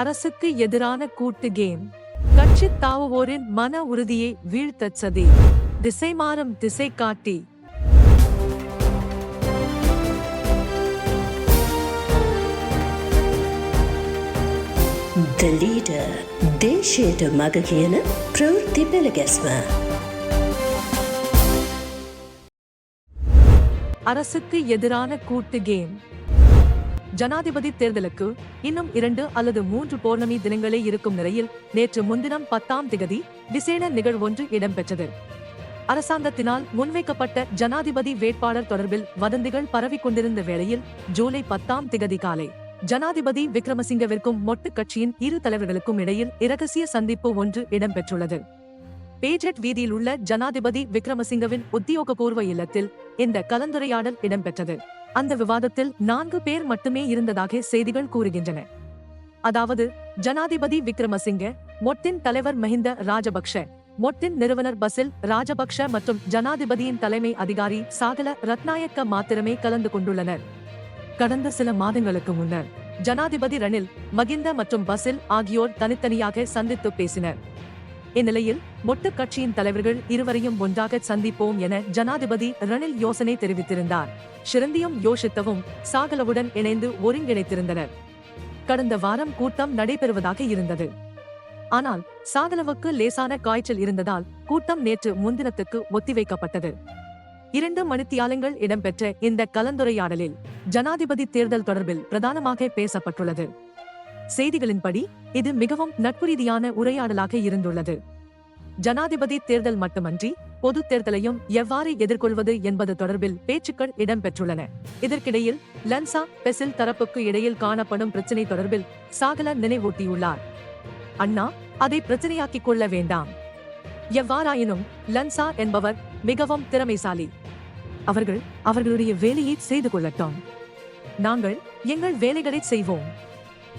அரசுக்கு எதிரான கூட்டு கேம். கட்சி தாவுவோரின் மன உறுதியை வீழ்த்தச் சதி. திசை மாறும் திசை காட்டி. ದ ಲೀಡರ್ ದೇಶೇಟ ಮಗಗೆಯನ ಪ್ರವೃತ್ತಿ ಬೆಳಗೆಸ್ಮ அரசுக்கு எதிரான கூட்டு கேம். ஜனாதிபதி தேர்தலுக்கு இன்னும் இரண்டு அல்லது மூன்று பௌர்ணமி தினங்களே இருக்கும் நிலையில் நேற்று முன்தினம் பத்தாம் திகதி விசேட நிகழ்வொன்று இடம்பெற்றது. அரசாங்கத்தினால் முன்வைக்கப்பட்ட ஜனாதிபதி வேட்பாளர் தொடர்பில் வதந்திகள் பரவிக் கொண்டிருந்த வேளையில் ஜூலை பத்தாம் திகதி காலை ஜனாதிபதி விக்ரமசிங்கவிற்கும் மொட்டு கட்சியின் இரு தலைவர்களுக்கும் இடையில் இரகசிய சந்திப்பு ஒன்று இடம்பெற்றுள்ளது. பேஜெட் வீதியில் உள்ள ஜனாதிபதி விக்ரமசிங்கவின் உத்தியோகபூர்வ இல்லத்தில் இந்த கலந்துரையாடல் இடம்பெற்றது. அந்த விவாதத்தில் நான்கு பேர் மட்டுமே இருந்ததாக செய்திகள் கூறுகின்றன. அதாவது ஜனாதிபதி விக்ரமசிங்கே மொட்டின் தலைவர் மஹிந்த ராஜபக்ஷ மொட்டின் நிறுவனர் பசில் ராஜபக்ஷ மற்றும் ஜனாதிபதியின் தலைமை அதிகாரி சாகல ரத்நாயக்க மாத்திரமே கலந்து கொண்டுள்ளனர். கடந்த சில மாதங்களுக்கு முன்னர் ஜனாதிபதி ரணில் மகிந்த மற்றும் பசில் ஆகியோர் தனித்தனியாக சந்தித்து பேசினர். இந்நிலையில் மொட்டு கட்சியின் தலைவர்கள் இருவரையும் ஒன்றாக சந்திப்போம் என ஜனாதிபதி ரணில் யோசனை தெரிவித்திருந்தார். ஷிரந்தியும் யோசித்தவும் சாகலவுடன் இணைந்து ஒருங்கிணைத்திருந்தனர். கடந்த வாரம் கூட்டம் நடைபெறுவதாக இருந்தது. ஆனால் சாகலவுக்கு லேசான காய்ச்சல் இருந்ததால் கூட்டம் நேற்று முன்தினத்துக்கு ஒத்திவைக்கப்பட்டது. இரண்டு மணித்தியாலங்கள் இடம்பெற்ற இந்த கலந்துரையாடலில் ஜனாதிபதி தேர்தல் தொடர்பில் பிரதானமாக பேசப்பட்டுள்ளது. செய்திகளின்படி இது மிகவும் நட்புரீதியான உரையாடலாக இருந்துள்ளது. ஜனாதிபதி தேர்தல் மட்டுமன்றி பொது தேர்தலையும் எவ்வாறு எதிர்கொள்வது என்பது தொடர்பில் பேச்சுக்கள் இடம்பெற்றுள்ளன. இதற்கிடையில் லன்சா பெசில் தரப்புக்கு இடையில் காணப்படும் பிரச்சினை தொடர்பில் சாகல நினைவூட்டியுள்ளார். அண்ணா அதை பிரச்சனையாக்கிக் கொள்ள வேண்டாம். எவ்வாறாயினும் லன்சா என்பவர் மிகவும் திறமைசாலி. அவர்கள் அவர்களுடைய வேலையை செய்து கொள்ளட்டும். நாங்கள் எங்கள் வேலைகளை செய்வோம்.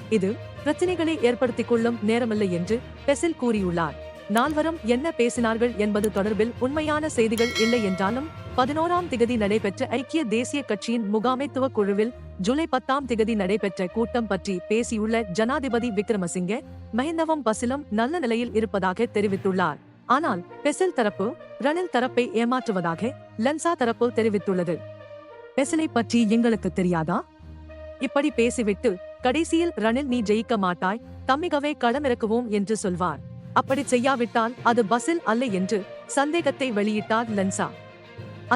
இது பிரச்சனைகளை ஏற்படுத்திக் கொள்ளும் நேரமில்லை என்று பெசில் கூறியுள்ளார். நால்வரும் என்ன பேசினார்கள் என்பது தொடர்பில் உண்மையான செய்திகள் இல்லை என்றாலும் பதினோராம் திகதி நடைபெற்ற ஐக்கிய தேசிய கட்சியின் முகாமைத்துவ குழுவில் ஜூலை பத்தாம் திகதி நடைபெற்ற கூட்டம் பற்றி பேசியுள்ள ஜனாதிபதி விக்ரமசிங்கே மஹிந்தவம் பசிலும் நல்ல நிலையில் இருப்பதாக தெரிவித்துள்ளார். ஆனால் பெசில் தரப்பு ரணில் தரப்பை ஏமாற்றுவதாக லன்சா தரப்பு தெரிவித்துள்ளது. பெசிலை பற்றி எங்களுக்கு தெரியாதா? இப்படி பேசிவிட்டு கடைசியில் ரணில் நீ ஜெயிக்க மாட்டாய் தம்மிகவே களமிறக்குவோம் என்று சொல்வார். அப்படி செய்யாவிட்டால் அது பஸ்ஸில் அல்ல என்று சந்தேகத்தை வெளியிட்டார் லன்சா.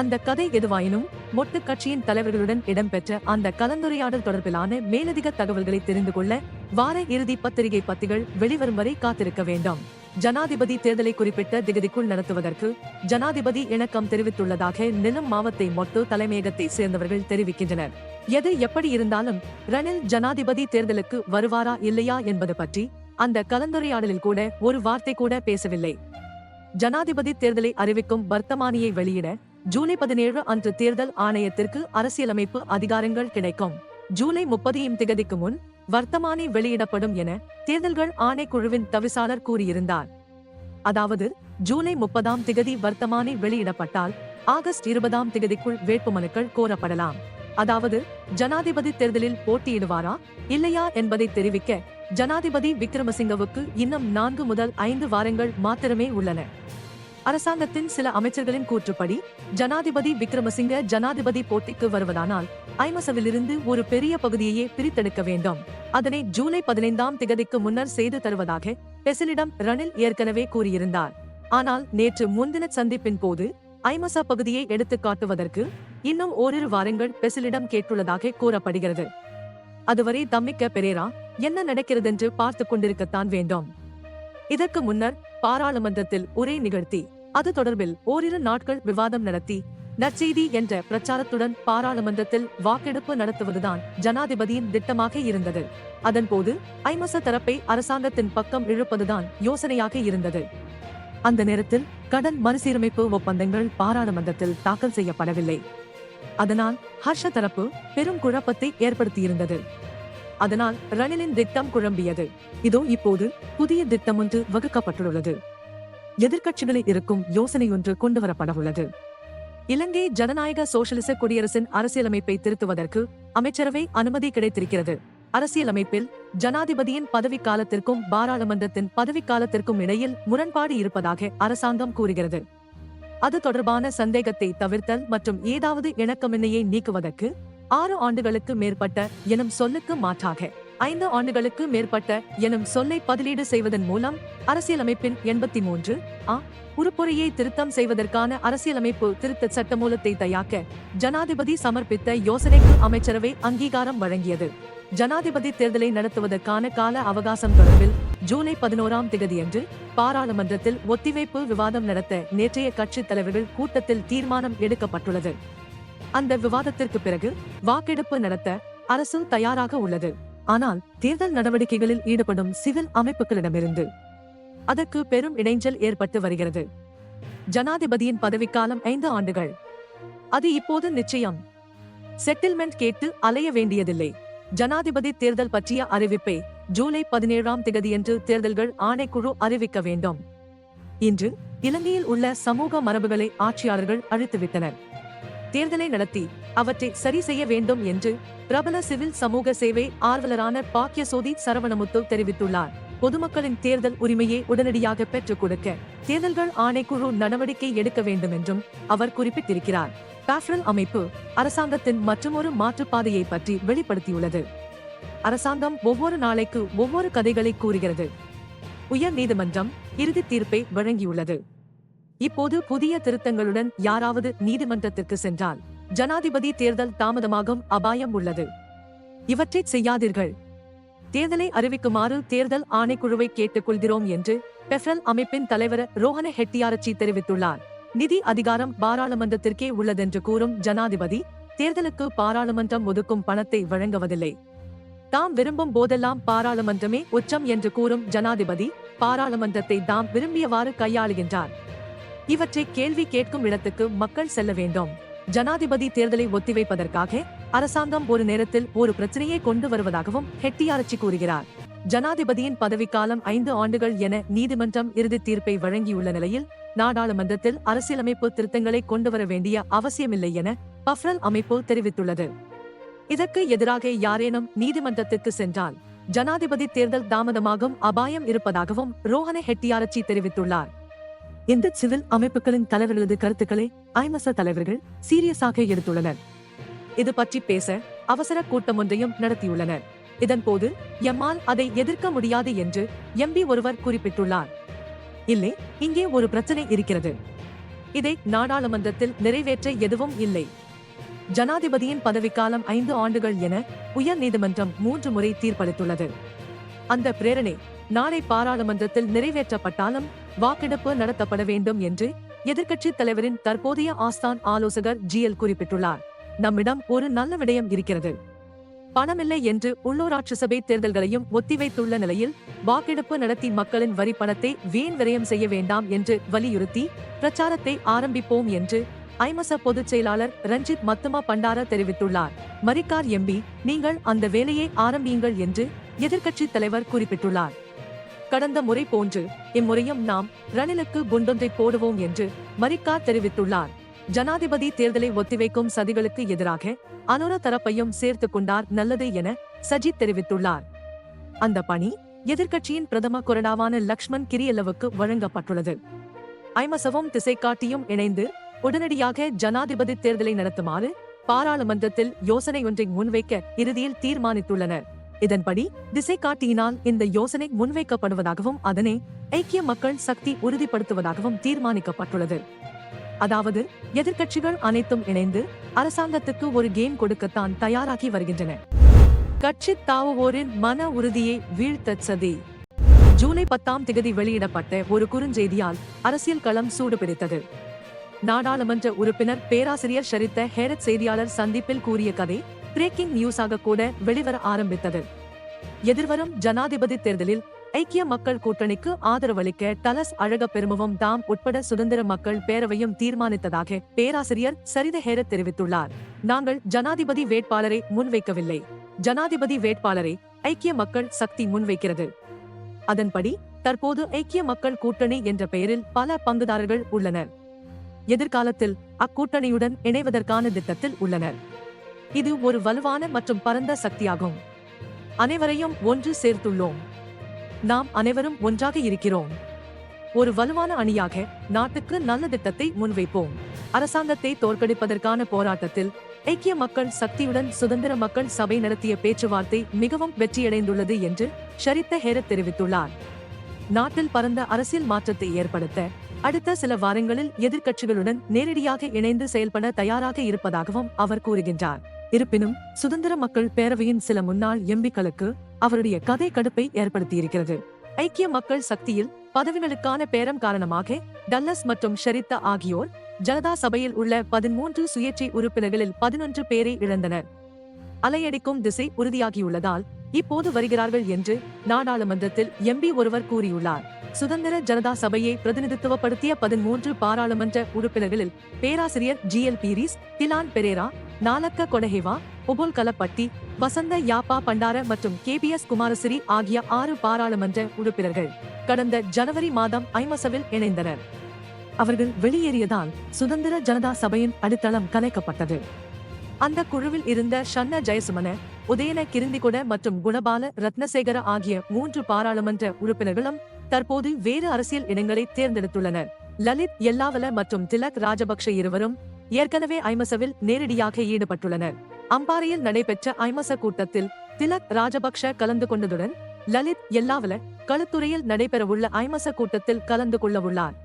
அந்த கதை எதுவாயினும் மொட்டு கட்சியின் தலைவர்களுடன் இடம்பெற்ற அந்த கலந்துரையாடல் தொடர்பிலான மேலதிக தகவல்களை தெரிந்து கொள்ள வார இறுதி பத்திரிகை பத்திகள் வெளிவரும் வரை காத்திருக்க வேண்டும். ஜனாதிபதி தேர்தலை குறிப்பிட்ட திகதிக்குள் நடத்துவதற்கு ஜனாதிபதி இணக்கம் தெரிவித்துள்ளதாக நிலம் மாவத்தை மொட்டு தலைமையகத்தை சேர்ந்தவர்கள் தெரிவிக்கின்றனர். எது எப்படி இருந்தாலும் ரணில் ஜனாதிபதி தேர்தலுக்கு வருவாரா இல்லையா என்பது பற்றி அந்த கலந்துரையாடலில் கூட ஒரு வார்த்தை கூட பேசவில்லை. ஜனாதிபதி தேர்தலை அறிவிக்கும் வர்த்தமானியை வெளியிட ஜூலை பதினேழு அன்று தேர்தல் ஆணையத்திற்கு அரசியலமைப்பு அதிகாரங்கள் கிடைக்கும். ஜூலை முப்பதையும் திகதிக்கு முன் வர்த்தமானி வெளியிடப்படும் என தேர்தல்கள் ஆணைக்குழுவின் தவிசாளர் கூறியிருந்தார். அதாவது ஜூலை முப்பதாம் திகதி வர்த்தமானி வெளியிடப்பட்டால் ஆகஸ்ட் இருபதாம் திகதிக்குள் வேட்புமனுக்கள் கோரப்படலாம். அதாவது ஜனாதிபதி தேர்தலில் போட்டியிடுவாரா? இல்லையா என்பதை தெரிவிக்க ஜனாதிபதி விக்ரமசிங்கவுக்கு இன்னும் நான்கு முதல் ஐந்து வாரங்கள் மாத்திரமே உள்ளன. அரசாங்கத்தின் சில அமைச்சர்களின் கூற்றுப்படி ஜனாதிபதி விக்ரமசிங்க ஜனாதிபதி போட்டிக்கு வருவதானால் ஐமசவிலிருந்து ஒரு பெரிய பகுதியையே பிரித்தெடுக்க வேண்டும். அதனை ஜூலை பதினைந்தாம் திகதிக்கு முன்னர் செய்து தருவதாக பெசிலிடம் ரணில் ஏற்கனவே கூறியிருந்தார். ஆனால் நேற்று முன்தின சந்திப்பின் போது ஐமசா பகுதியை எடுத்து காட்டுவதற்கு இன்னும் ஓரிரு வாரங்கள் பெசிலிடம் கேட்டுள்ளதாக கூறப்படுகிறது. அதுவரை தம்மிக்க பெரேரா என்ன நடக்கிறதென்று பார்த்து கொண்டிருக்கத்தான் வேண்டும். இதற்கு முன்னர் பாராளுமன்றத்தில் உரை நிகழ்த்தி அது தொடர்பில் ஓரிரு நாட்கள் விவாதம் நடத்தி நற்செய்தி என்ற பிரச்சாரத்துடன் பாராளுமன்றத்தில் வாக்கெடுப்பு நடத்துவதுதான் ஜனாதிபதியின் திட்டமாக இருந்தது. அதன்போது ஐமச தரப்பை அரசாங்கத்தின் பக்கம் இழுப்பதுதான் யோசனையாக இருந்தது. அந்த நேரத்தில் கடன் மறுசீரமைப்பு ஒப்பந்தங்கள் பாராளுமன்றத்தில் தாக்கல் செய்யப்படவில்லை. அதனால் ஹர்ஷ தரப்பு பெரும் குழப்பத்தை ஏற்படுத்தியிருந்தது. அதனால் ரணிலின் திட்டம் குழம்பியது. இதோ இப்போது புதிய திட்டம் ஒன்று வகுக்கப்பட்டுள்ளது. எதிர்க்கட்சிகளில் இருக்கும் யோசனை ஒன்று கொண்டுவரப்படவுள்ளது. இலங்கை ஜனநாயக சோசலிச குடியரசின் அரசியலமைப்பை திருத்துவதற்கு அமைச்சரவை அனுமதி கிடைத்திருக்கிறது. அரசியலமைப்பில் ஜனாதிபதியின் பதவிக்காலத்திற்கும் பாராளுமன்றத்தின் பதவிக்காலத்திற்கும் இடையில் முரண்பாடு இருப்பதாக அரசாங்கம் கூறுகிறது. அது தொடர்பான சந்தேகத்தை தவிர்த்தல் மற்றும் ஏதாவது இணக்கமின்மையை நீக்குவதற்கு ஆறு ஆண்டுகளுக்கு மேற்பட்ட எனும் சொல்லுக்கு மாற்றாக ஐந்து ஆண்டுகளுக்கு மேற்பட்ட எனும் சொல்லை பதிலீடு செய்வதன் மூலம் அரசியலமைப்பின் எண்பத்தி மூன்று ஆ உறுப்புரையை திருத்தம் செய்வதற்கான அரசியலமைப்பு திருத்த சட்டமூலத்தை தயாக்க ஜனாதிபதி சமர்ப்பித்த யோசனைக்கு அமைச்சரவை அங்கீகாரம் வழங்கியது. ஜனாதிபதி தேர்தலை நடத்துவதற்கான கால அவகாசம் தொடர்பில் ஜூலை பதினோராம் திகதியன்று பாராளுமன்றத்தில் ஒத்திவைப்பு விவாதம் நடத்த நேற்றைய கட்சித் தலைவர்கள் கூட்டத்தில் தீர்மானம் எடுக்கப்பட்டுள்ளது. அந்த விவாதத்திற்கு பிறகு வாக்கெடுப்பு நடத்த அரசு தயாராக உள்ளது. ஆனால் தேர்தல் நடவடிக்கைகளில் ஈடுபடும் சிவில் அமைப்புகளிடமிருந்து அதற்கு பெரும் இடைஞ்சல் ஏற்பட்டு வருகிறது. ஜனாதிபதியின் பதவிக்காலம் ஐந்து ஆண்டுகள். அது இப்போது நிச்சயம். செட்டில்மெண்ட் கேட்டு அலைய வேண்டியதில்லை. ஜனாதிபதி தேர்தல் பற்றிய அறிவிப்பை ஜூலை பதினேழாம் திகதியன்று தேர்தல்கள் ஆணைக்குழு அறிவிக்க வேண்டும். இன்று இலங்கையில் உள்ள சமூக மரபுகளை ஆட்சியாளர்கள் அழித்துவிட்டனர். தேர்தலை நடத்தி அவற்றை சரி செய்ய வேண்டும் என்று பிரபல சிவில் சமூக சேவை ஆர்வலரான பாக்கியசோதி சரவணமுத்து தெரிவித்துள்ளார். பொதுமக்களின் தேர்தல் உரிமையை உடனடியாக பெற்றுக் கொடுக்க தேர்தல்கள் ஆணைக்குழு நடவடிக்கை எடுக்க வேண்டும் என்றும் அவர் குறிப்பிட்டிருக்கிறார். பேஃப்ரல் அமைப்பு அரசாங்கத்தின் மற்றுமொரு மாற்றுப்பாதையை பற்றி வெளிப்படுத்தியுள்ளது. அரசாங்கம் ஒவ்வொரு நாளைக்கு ஒவ்வொரு கதைகளை கூறுகிறது. உயர் நீதிமன்றம் இறுதி தீர்ப்பை வழங்கியுள்ளது. இப்போது புதிய திருத்தங்களுடன் யாராவது நீதிமன்றத்திற்கு சென்றால் ஜனாதிபதி தேர்தல் தாமதமாகும் அபாயம் உள்ளது. இவற்றை செய்யாதீர்கள். தேர்தலை அறிவிக்குமாறு தேர்தல் ஆணைக்குழுவை கேட்டுக்கொள்கிறோம் என்று பெஃப்ரல் அமைப்பின் தலைவர் ரோஹன ஹெட்டியாரச்சி தெரிவித்துள்ளார். நிதி அதிகாரம் பாராளுமன்றத்திற்கே உள்ளதென்று கூறும் ஜனாதிபதி தேர்தலுக்கு பாராளுமன்றம் ஒதுக்கும் பணத்தை வழங்குவதில்லை. தாம் விரும்பும் போதெல்லாம் பாராளுமன்றமே உச்சம் என்று கூறும் ஜனாதிபதி பாராளுமன்றத்தை தாம் விரும்பியவாறு கையாளுகின்றார். இவற்றை கேள்வி கேட்கும் இடத்துக்கு மக்கள் செல்ல வேண்டும். ஜனாதிபதி தேர்தலை ஒத்திவைப்பதற்காக அரசாங்கம் ஒரு நேரத்தில் ஒரு பிரச்சனையை கொண்டு வருவதாகவும் ஹெட்டியாரச்சி கூறுகிறார். ஜனாதிபதியின் பதவிக்காலம் ஐந்து ஆண்டுகள் என நீதிமன்றம் இறுதி தீர்ப்பை வழங்கியுள்ள நிலையில் நாடாளுமன்றத்தில் அரசியலமைப்பு திருத்தங்களை கொண்டு வர வேண்டிய அவசியமில்லை என பஃப்ரல் அமைப்பு தெரிவித்துள்ளது. இதற்கு எதிராக யாரேனும் நீதிமன்றத்திற்கு சென்றால் ஜனாதிபதி தேர்தல் தாமதமாகும் அபாயம் இருப்பதாகவும் ரோஹன ஹெட்டியாரச்சி தெரிவித்துள்ளார். இந்த சிவில் அமைப்புகளின் தலைவர்களது கருத்துக்களை ஐமச தலைவர்கள் சீரியஸாக எடுத்துள்ளனர். இது பற்றி பேச அவசர கூட்டம் ஒன்றையும் நடத்தியுள்ளனர். இதன்போது எம்மால் அதை எதிர்க்க முடியாது என்று எம்பி ஒருவர் குறிப்பிட்டுள்ளார். இல்லை இங்கே ஒரு பிரச்சனை இருக்கிறது. இதை நாடாளுமன்றத்தில் நிறைவேற்ற எதுவும் இல்லை. ஜனாதிபதியின் பதவிக்காலம் ஐந்து ஆண்டுகள் என உயர் நீதிமன்றம் மூன்று முறை தீர்ப்பளித்துள்ளது. அந்த பிரேரணை நாளை பாராளுமன்றத்தில் நிறைவேற்றப்பட்டாலும் வாக்கெடுப்பு நடத்தப்பட வேண்டும் என்று எதிர்க்கட்சித் தலைவரின் தற்போதைய ஆஸ்தான் ஆலோசகர் ஜிஎல் குறிப்பிட்டுள்ளார். நம்மிடம் ஒரு நல்ல விடயம் இருக்கிறது. பணமில்லை என்று உள்ளூராட்சி சபை தேர்தல்களையும் ஒத்திவைத்துள்ள நிலையில் வாக்கெடுப்பு நடத்தி மக்களின் வரி பணத்தை வீண் விரயம் செய்ய வேண்டாம் என்று வலியுறுத்தி பிரச்சாரத்தை ஆரம்பிப்போம் என்று ஐமச பொதுச் செயலாளர் ரஞ்சித் மத்துமா பண்டார தெரிவித்துள்ளார். மரிக்கார் எம்பி நீங்கள் அந்த வேலையை ஆரம்பியுங்கள் என்று எதிர்க்கட்சி தலைவர் குறிப்பிட்டுள்ளார். கடந்த முறை போன்று இம்முறையும் நாம் ரணிலுக்கு குண்டொன்றை போடுவோம் என்று மரிக்கார் தெரிவித்துள்ளார். ஜனாதிபதி தேர்தலை ஒத்திவைக்கும் சதிகளுக்கு எதிராக அனுர தரப்பையும் சேர்த்துக் கொண்டார் நல்லது என சஜித் தெரிவித்துள்ளார். அந்த பணி எதிர்க்கட்சியின் பிரதம கொறடாவான லக்ஷ்மண் கிரியலவுக்கு வழங்கப்பட்டுள்ளது. ஐமசவும் திசைக்காட்டியும் இணைந்து உடனடியாக ஜனாதிபதி தேர்தலை நடத்துமாறு பாராளுமன்றத்தில் யோசனை ஒன்றை முன்வைக்க இறுதியில் தீர்மானித்துள்ளனர். இதன்படி திசை காட்டியினால் இந்த யோசனை முன்வைக்கப்படுவதாகவும் அதனை ஐக்கிய மக்கள் சக்தி உறுதிப்படுத்துவதாகவும் தீர்மானிக்கப்பட்டுள்ளது. அதாவது எதிர்க்கட்சிகள் அனைத்தும் இணைந்து அரசாங்கத்துக்கு ஒரு கேம் கொடுக்கத்தான் தயாராகி வருகின்றன. கட்சி தாவுவோரின் மன உறுதியை வீழ்த்த சதி. ஜூலை பத்தாம் திகதி வெளியிடப்பட்ட ஒரு குறுஞ்செய்தியால் அரசியல் களம் சூடுபிடித்தது. நாடாளுமன்ற உறுப்பினர் பேராசிரியர் ஷரித்த ஹேரத் செய்தியாளர் சந்திப்பில் கூறிய கதை பிரேக்கிங் நியூஸாக கூட வெளிவர ஆரம்பித்தது. எதிர்வரும் ஜனாதிபதி தேர்தலில் ஐக்கிய மக்கள் கூட்டணிக்கு ஆதரவளிக்க டலஸ் அழக பெருமவும் தாம் உட்பட சுதந்திர மக்கள் பேரவையும் தீர்மானித்ததாக பேராசிரியர் சரித ஹேரத் தெரிவித்துள்ளார். நாங்கள் ஜனாதிபதி வேட்பாளரை முன்வைக்கவில்லை. ஜனாதிபதி வேட்பாளரை ஐக்கிய மக்கள் சக்தி முன்வைக்கிறது. அதன்படி தற்போது ஐக்கிய மக்கள் கூட்டணி என்ற பெயரில் பல பங்குதாரர்கள் உள்ளனர். எதிர்காலத்தில் அக்கூட்டணியுடன் இணைவதற்கான திட்டத்தில் உள்ளனர். இது ஒரு வலுவான மற்றும் பரந்த சக்தியாகும். அனைவரையும் ஒன்று சேர்த்துள்ளோம். நாம் அனைவரும் ஒன்றாக இருக்கிறோம். ஒரு வலுவான அணியாக நாட்டுக்கு நல்ல திட்டத்தை முன்வைப்போம். அரசாங்கத்தை தோற்கடிப்பதற்கான போராட்டத்தில் ஐக்கிய மக்கள் சக்தியுடன் சுதந்திர மக்கள் சபை நடத்திய பேச்சுவார்த்தை மிகவும் வெற்றியடைந்துள்ளது என்று ஷரித்த ஹேரத் தெரிவித்துள்ளார். நாட்டில் பரந்த அரசியல் மாற்றத்தை ஏற்படுத்த அடுத்த சில வாரங்களில் எதிர்க்கட்சிகளுடன் நேரடியாக இணைந்து செயல்பட தயாராக இருப்பதாகவும் அவர் கூறுகின்றார். இருப்பினும் சுதந்திர மக்கள் பேரவையின் சில முன்னாள் எம்பிக்களுக்கு அவருடைய கதை கடுப்பை ஏற்படுத்தியிருக்கிறது. ஐக்கிய மக்கள் சக்தியில் பதவிகளுக்கான பேரம் காரணமாக டல்லஸ் மற்றும் ஷரித்தா ஆகியோர் ஜனதா சபையில் உள்ள பதிமூன்று சுயேட்சை உறுப்பினர்களில் பதினொன்று பேரை இழந்தனர். அலையடிக்கும் திசை உறுதியாகியுள்ளதால் இப்போது வருகிறார்கள் என்று நாடாளுமன்றத்தில் எம்பி ஒருவர் கூறியுள்ளார். சுதந்திர ஜனதா சபையை பிரதிநிதித்துவப்படுத்திய பதிமூன்று பாராளுமன்ற உறுப்பினர்களில் பேராசிரியர் ஜி எல் பீரிஸ் திலான் பெரேரா நாலக்க கொடஹேவா உபுல் கலப்பட்டி வசந்த யாப்பா பண்டார மற்றும் கே பி எஸ் குமாரசிறி ஆகிய ஆறு பாராளுமன்ற உறுப்பினர்கள் கடந்த ஜனவரி மாதம் ஐமசவில் இணைந்தனர். அவர்கள் வெளியேறியதால் சுதந்திர ஜனதா சபையின் அடித்தளம் கலைக்கப்பட்டது. அந்த குழுவில் இருந்த ஷன்ன ஜெயசுமன உதயன கிருந்திகுட மற்றும் குணபால ரத்னசேகர ஆகிய மூன்று பாராளுமன்ற உறுப்பினர்களும் தற்போது வேறு அரசியல் இனங்களை தேர்ந்தெடுத்துள்ளனர் லலித் எல்லாவல மற்றும் திலக் ராஜபக்ஷ இருவரும் ஏற்கனவே ஐமசவில் நேரடியாக ஈடுபட்டுள்ளனர். அம்பாறையில் நடைபெற்ற ஐமச கூட்டத்தில் திலக் ராஜபக்ஷ கலந்து கொண்டதுடன் லலித் எல்லாவல களுத்துறையில் நடைபெறவுள்ள ஐமச கூட்டத்தில் கலந்து கொள்ளவுள்ளார்.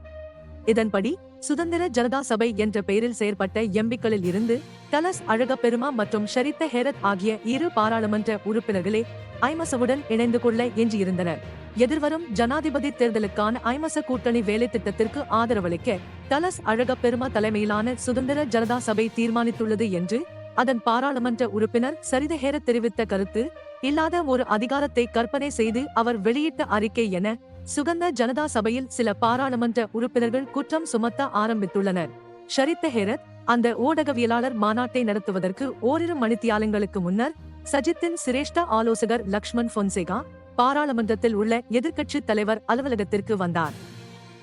இதன்படி சுதந்திர ஜனதா சபை என்ற பெயரில் செயற்பட்ட எம்பிக்களில் இருந்து தலஸ் அழகப்பெருமா மற்றும் ஷரித்த ஹேரத் ஆகிய இரு பாராளுமன்ற உறுப்பினர்களே ஐமசவுடன் இணைந்து கொள்ள எஞ்சியிருந்தனர். எதிர்வரும் ஜனாதிபதி தேர்தலுக்கான ஐமச கூட்டணி வேலை திட்டத்திற்கு ஆதரவளிக்க தலஸ் அழகப்பெருமா தலைமையிலான சுதந்திர ஜனதா சபை தீர்மானித்துள்ளது என்று அதன் பாராளுமன்ற உறுப்பினர் சரித ஹேரத் தெரிவித்த கருத்து இல்லாத ஒரு அதிகாரத்தை கற்பனை செய்து அவர் வெளியிட்ட அறிக்கை என சுகந்த ஜனதா சபையில் சில பாராளுமன்ற உறுப்பினர்கள் குற்றம் சுமத்த ஆரம்பித்துள்ளனர். ஷரித்த ஹெரத் அந்த ஊடகவியலாளர் மாநாட்டை நடத்துவதற்கு ஓரிரு மணித்தியாலங்களுக்கு முன்னர் சஜித்தின் சிரேஷ்ட ஆலோசகர் லக்ஷ்மண் பொன்சேகா பாராளுமன்றத்தில் உள்ள எதிர்க்கட்சி தலைவர் அலுவலகத்திற்கு வந்தார்.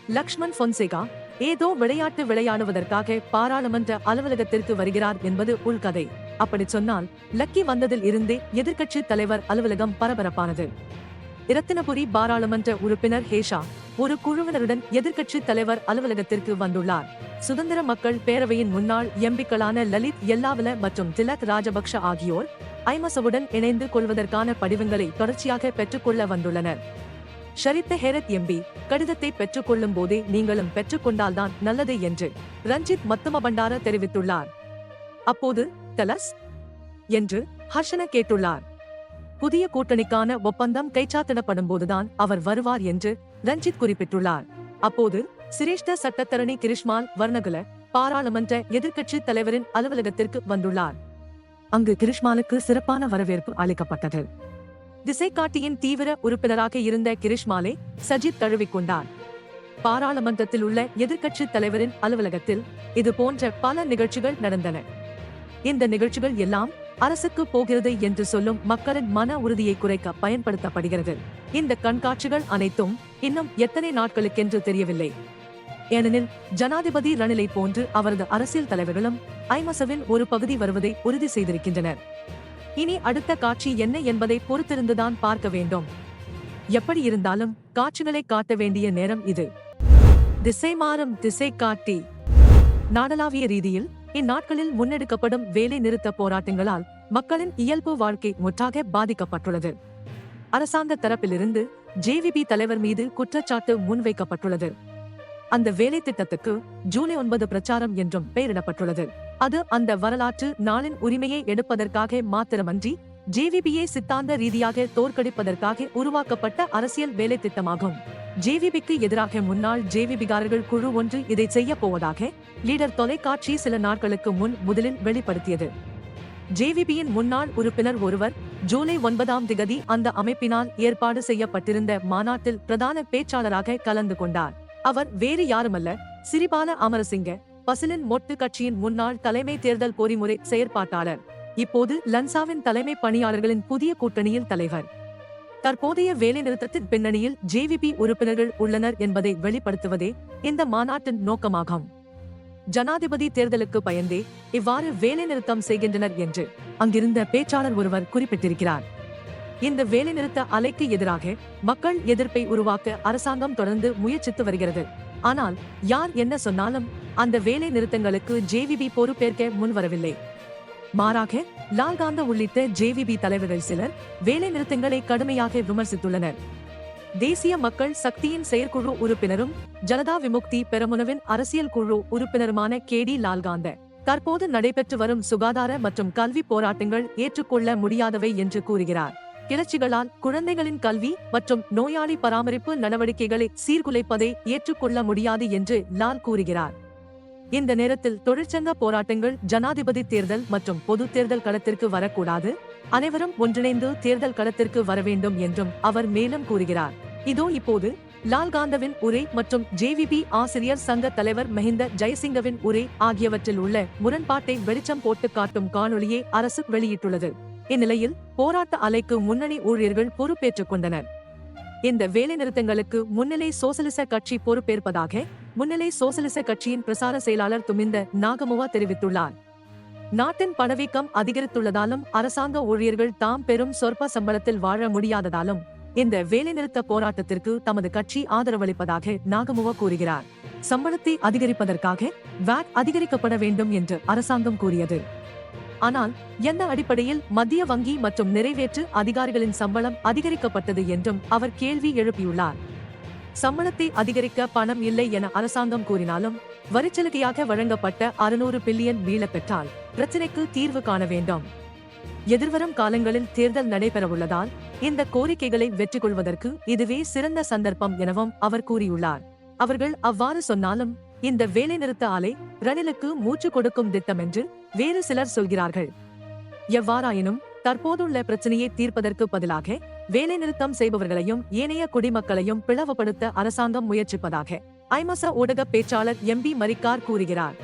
லக்ஷ்மண் பொன்சேகா ஏதோ விளையாட்டு விளையாடுவதற்காக பாராளுமன்ற அலுவலகத்திற்கு வருகிறார் என்பது உள்கதை. அப்படி சொன்னால் லக்கி வந்ததில் இருந்தே எதிர்க்கட்சி தலைவர் அலுவலகம் பரபரப்பானது. இரத்தினபுரி பாராளுமன்ற உறுப்பினர் ஹேஷா ஒரு குழுவினருடன் எதிர்க்கட்சி தலைவர் அலுவலகத்திற்கு வந்துள்ளார். சுதந்திர மக்கள் பேரவையின் முன்னாள் எம்பிக்களான லலித் எல்லாவல மற்றும் திலக் ராஜபக்ஷ ஆகியோர் ஐமசவுடன் இணைந்து கொள்வதற்கான படிவங்களை தொடர்ச்சியாக பெற்றுக்கொள்ள வந்துள்ளனர். ஷரித்த ஹேரத் எம்பி கடிதத்தை பெற்றுக்கொள்ளும் போதே நீங்களும் பெற்றுக்கொண்டால்தான் நல்லது என்று ரஞ்சித் மத்தும பண்டார தெரிவித்துள்ளார். அப்போது தலஸ் என்று ஹர்ஷன கேட்டுள்ளார். புதிய கூட்டணிக்கான ஒப்பந்தம் கைச்சாத்திடப்படும் போதுதான் அவர் வருவார் என்று ரஞ்சித் குறிப்பிட்டுள்ளார். அப்போது சிரேஷ்ட சட்டத்தரணி கிரிஷ்மால் வர்ணகுல பாராளுமன்ற எதிர்க்கட்சி தலைவரின் அலுவலகத்திற்கு வந்துள்ளார். அங்கு கிரிஷ்மாலுக்கு சிறப்பான வரவேற்பு அளிக்கப்பட்டது. திசைக்காட்டியின் தீவிர உறுப்பினராக இருந்த கிரிஷ்மாலை சஜித் தழுவிக்கொண்டார். பாராளுமன்றத்தில் உள்ள எதிர்க்கட்சி தலைவரின் அலுவலகத்தில் இது போன்ற பல நிகழ்ச்சிகள் நடந்தன. இந்த நிகழ்ச்சிகள் எல்லாம் அரசுக்கு போகிறது என்று சொல்லும் மக்களின் மன உறுதியை குறைக்க பயன்படுத்தப்படுகிறது. இந்த கண்காட்சிகள் அனைத்தும் இன்னும் எத்தனை நாட்களுக்கென்று தெரியவில்லை. ஏனெனில் ஜனாதிபதி ரணிலை போன்று அவரது அரசியல் தலைவர்களும் ஐமசவின் ஒரு பகுதி வருவதை உறுதி செய்திருக்கின்றனர். இனி அடுத்த காட்சி என்ன என்பதை பொறுத்திருந்துதான் பார்க்க வேண்டும். எப்படி இருந்தாலும் காட்சிகளை காட்ட வேண்டிய நேரம் இது. திசை மாறும் திசை காட்டி. நாடளாவிய ரீதியில் இந்நாட்களில் முன்னெடுக்கப்படும் வேலை நிறுத்த போராட்டங்களால் மக்களின் இயல்பு வாழ்க்கை முற்றாக பாதிக்கப்பட்டுள்ளது. அரசாங்க தரப்பிலிருந்து ஜேவிபி தலைவர் மீது குற்றச்சாட்டு முன்வைக்கப்பட்டுள்ளது. அந்த வேலை திட்டத்துக்கு ஜூலை ஒன்பது பிரச்சாரம் என்றும் பெயரிடப்பட்டுள்ளது. அது அந்த வரலாற்று நாளின் உரிமையை எடுப்பதற்காக மாத்திரமன்றி ஜேவிபியை சித்தாந்த ரீதியாக தோற்கடிப்பதற்காக உருவாக்கப்பட்ட அரசியல் வேலை திட்டமாகும் ஜேவிபிக்கு எதிராக முன்னாள் ஜேவிபிகாரர்கள் குழு ஒன்று இதை செய்ய போவதாக லீடர் தொலைக்காட்சி சில நாட்களுக்கு முன் முதலில் வெளிப்படுத்தியது. ஜேவிபியின் முன்னாள் உறுப்பினர் ஒருவர் ஜூலை ஒன்பதாம் திகதி அந்த அமைப்பினால் ஏற்பாடு செய்யப்பட்டிருந்த மாநாட்டில் பிரதான பேச்சாளராக கலந்து கொண்டார். அவர் வேறு யாருமல்ல சிறிபால அமரசிங்க பசிலின் மொட்டு கட்சியின் முன்னாள் தலைமை தேர்தல் பொறிமுறை செயற்பாட்டாளர். இப்போது லன்சாவின் தலைமை பணியாளர்களின் புதிய கூட்டணியில் தலைவர். தற்போதைய வேலைநிறுத்தத்தின் பின்னணியில் ஜேவிபி உறுப்பினர்கள் உள்ளனர் என்பதை வெளிப்படுத்துவதே இந்த மாநாட்டின் நோக்கமாகும். ஜனாதிபதி தேர்தலுக்கு பயந்தே இவ்வாறு வேலைநிறுத்தம் செய்கின்றனர் என்று அங்கிருந்த பேச்சாளர் ஒருவர் குறிப்பிட்டிருக்கிறார். இந்த வேலைநிறுத்த அலைக்கு எதிராக மக்கள் எதிர்ப்பை உருவாக்க அரசாங்கம் தொடர்ந்து முயற்சித்து வருகிறது. ஆனால் யார் என்ன சொன்னாலும் அந்த வேலை நிறுத்தங்களுக்கு ஜேவிபி பொறுப்பேற்க முன்வரவில்லை. மாறாக லால்காந்த உள்ளிட்ட ஜேவிபி தலைவர்கள் சிலர் வேலை நிறுத்தங்களை கடுமையாக விமர்சித்துள்ளனர். தேசிய மக்கள் சக்தியின் செயற்குழு உறுப்பினரும் ஜனதா விமுக்தி பெரமுனவின் அரசியல் குழு உறுப்பினருமான கே டி லால்காந்த தற்போது நடைபெற்று வரும் சுகாதார மற்றும் கல்வி போராட்டங்கள் ஏற்றுக்கொள்ள முடியாதவை என்று கூறுகிறார். கிளர்ச்சிகளால் குழந்தைகளின் கல்வி மற்றும் நோயாளி பராமரிப்பு நடவடிக்கைகளை சீர்குலைப்பதை ஏற்றுக்கொள்ள முடியாது என்று லால் கூறுகிறார். இந்த நேரத்தில் தொழிற்சங்க போராட்டங்கள் ஜனாதிபதி தேர்தல் மற்றும் பொது தேர்தல் களத்திற்கு வரக்கூடாது. அனைவரும் ஒன்றிணைந்து தேர்தல் களத்திற்கு வர வேண்டும் என்றும் அவர் மேலும் கூறுகிறார். இதோ இப்போது லால்காந்தவின் உரை மற்றும் ஜேவிபி ஆசிரியர் சங்க தலைவர் மஹிந்த ஜெயசிங்கவின் உரை ஆகியவற்றில் உள்ள முரண்பாட்டை வெளிச்சம் போட்டு காட்டும் காணொலியை அரசு வெளியிட்டுள்ளது. இந்நிலையில் போராட்ட அலைக்கு முன்னணி ஊழியர்கள் பொறுப்பேற்றுக் கொண்டனர். இந்த வேலைநிறுத்தங்களுக்கு முன்னிலை சோசலிச கட்சி பொறுப்பேற்பதாக முன்னிலை சோசலிச கட்சியின் பிரசார செயலாளர் துமிந்த நாகமுவா தெரிவித்துள்ளார். நாட்டின் பணவீக்கம் அதிகரித்துள்ளதாலும் அரசாங்க ஊழியர்கள் தாம் பெரும் சொற்ப சம்பளத்தில் வாழ முடியாததாலும் இந்த வேலைநிறுத்த போராட்டத்திற்கு தமது கட்சி ஆதரவளிப்பதாக நாகமுவா கூறுகிறார். சம்பளத்தை அதிகரிப்பதற்காக வேட் அதிகரிக்கப்பட வேண்டும் என்று அரசாங்கம் கூறியது. ஆனால் எந்த அடிப்படையில் மத்திய வங்கி மற்றும் நிறைவேற்று அதிகாரிகளின் சம்பளம் அதிகரிக்கப்பட்டது என்றும் அவர் கேள்வி எழுப்பியுள்ளார். சம்பளத்தை அதிகரிக்க பணம் இல்லை என அரசாங்கம் கூறினாலும் வரிச்சலுகையாக வழங்கப்பட்ட அறுநூறு பில்லியன் மீளப் பெற்றால் பிரச்சினைக்கு தீர்வு காண வேண்டும். எதிர்வரும் காலங்களில் தேர்தல் நடைபெறவுள்ளதால் இந்த கோரிக்கைகளை வெற்றி கொள்வதற்கு இதுவே சிறந்த சந்தர்ப்பம் எனவும் அவர் கூறியுள்ளார். அவர்கள் அவ்வாறு சொன்னாலும் இந்த வேலைநிறுத்த ஆலை ரணிலுக்கு மூச்சு கொடுக்கும் திட்டம் என்று வேறு சிலர் சொல்கிறார்கள். எவ்வாறாயினும் தற்போதுள்ள பிரச்சனையை தீர்ப்பதற்கு பதிலாக வேலைநிறுத்தம் செய்பவர்களையும் ஏனைய குடிமக்களையும் பிளவுபடுத்த அரசாங்கம் முயற்சிப்பதாக ஐமச ஊடக பேச்சாளர் எம்பி மரிக்கார் கூறுகிறார்.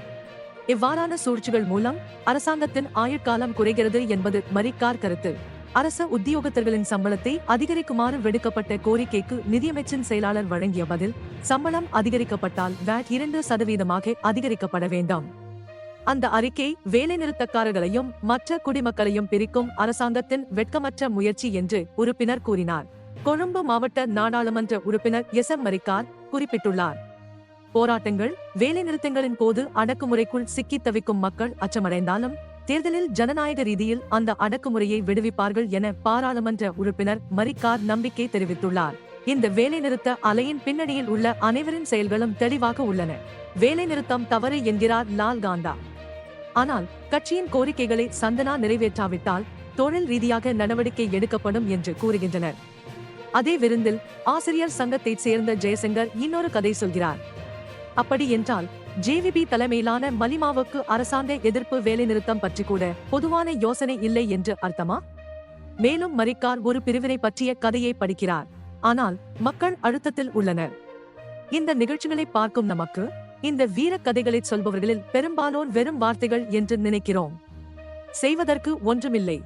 இவ்வாறான சூழ்ச்சிகள் மூலம் அரசாங்கத்தின் ஆயுட்காலம் குறைகிறது என்பது மரிக்கார் கருத்து. அரச உத்தியோகத்தர்களின் சம்பளத்தை அதிகரிக்குமாறு விடுக்கப்பட்ட கோரிக்கைக்கு நிதியமைச்சின் செயலாளர் வழங்கிய பதில் சம்பளம் அதிகரிக்கப்பட்டால் வேட் இரண்டு சதவீதமாக அதிகரிக்கப்பட வேண்டாம். அந்த அறிக்கை வேலைநிறுத்தக்காரர்களையும் மற்ற குடிமக்களையும் பிரிக்கும் அரசாங்கத்தின் வெட்கமற்ற முயற்சி என்று உறுப்பினர் கூறினார். கொழும்பு மாவட்ட நாடாளுமன்ற உறுப்பினர் எஸ். எம். மரிக்கார் குறிப்பிட்டுள்ளார். போராட்டங்கள் வேலைநிறுத்தங்களின் போது அடக்குமுறைக்குள் சிக்கித் தவிக்கும் மக்கள் அச்சமடைந்தாலும் தேர்தலில் ஜனநாயக ரீதியில் அந்த அடக்குமுறையை விடுவிப்பார்கள் என பாராளுமன்ற உறுப்பினர் மரிக்கார் நம்பிக்கை தெரிவித்துள்ளார். இந்த வேலைநிறுத்த அலையின் பின்னணியில் உள்ள அனைவரின் செயல்களும் தெளிவாக உள்ளன. வேலைநிறுத்தம் தவறு என்கிறார் லால் காந்தா. ஆனால் கட்சியின் கோரிக்கைகளை சந்தனா நிறைவேற்றாவிட்டால் தொழில் ரீதியாக நடவடிக்கை எடுக்கப்படும் என்று கூறுகின்றனர். அதே விருந்தில் ஆசிரியர் சங்கத்தைச் சேர்ந்த ஜெயசங்கர் இன்னொரு கதை சொல்கிறார். அப்படி என்றால் ஜேவிபி தலைமையிலான மலிமாவுக்கு அரசாங்க எதிர்ப்பு வேலைநிறுத்தம் பற்றி கூட பொதுவான யோசனை இல்லை என்று அர்த்தமா? மேலும் மரிக்கார் ஒரு பிரிவினை பற்றிய கதையை படிக்கிறார். ஆனால் மக்கள் அழுத்தத்தில் உள்ளனர். இந்த நிகழ்ச்சிகளை பார்க்கும் நமக்கு இந்த வீர கதைகளை சொல்பவர்களில் பெரும்பாலோர் வெறும் வார்த்தைகள் என்று நினைக்கிறோம். செய்வதற்கு ஒன்றுமில்லை.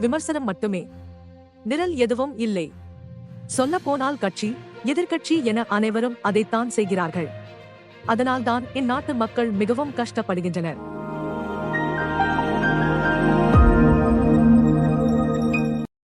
விமர்சனம் மட்டுமே. நிரல் எதுவும் இல்லை. சொல்ல போனால் கட்சி எதிர்கட்சி என அனைவரும் அதைத்தான் செய்கிறார்கள். அதனால்தான் இந்நாட்டு மக்கள் மிகவும் கஷ்டப்படுகின்றனர்.